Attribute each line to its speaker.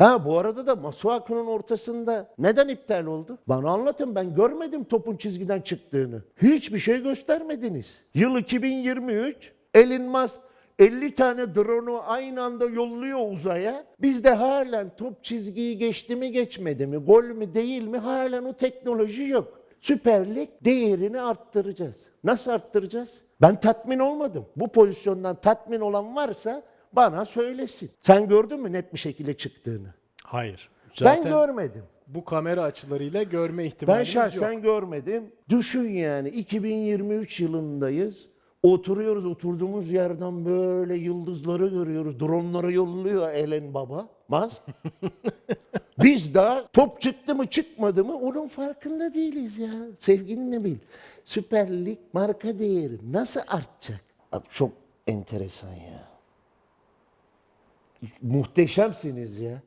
Speaker 1: Ha bu arada da Masuaku'nun ortasında neden iptal oldu? Bana anlatın ben görmedim topun çizgiden çıktığını. Hiçbir şey göstermediniz. Yıl 2023 Elon Musk 50 tane drone'u aynı anda yolluyor uzaya. Bizde halen top çizgiyi geçti mi geçmedi mi, gol mü değil mi halen o teknoloji yok. Süper Lig değerini arttıracağız. Nasıl arttıracağız? Ben tatmin olmadım. Bu pozisyondan tatmin olan varsa bana söylesin. Sen gördün mü net bir şekilde çıktığını?
Speaker 2: Hayır.
Speaker 1: ben
Speaker 2: Zaten
Speaker 1: görmedim.
Speaker 2: bu kamera açılarıyla görme
Speaker 1: Ben
Speaker 2: ihtimalimiz
Speaker 1: şahsen
Speaker 2: yok.
Speaker 1: görmedim. Düşün yani 2023 yılındayız. Oturuyoruz oturduğumuz yerden böyle yıldızları görüyoruz. Dronları yolluyor Elen Baba. Musk. Biz daha top çıktı mı çıkmadı mı onun farkında değiliz ya. Sevgili ne bil. Süper Lig marka değeri nasıl artacak? Abi çok enteresan ya. Muhteşemsiniz ya.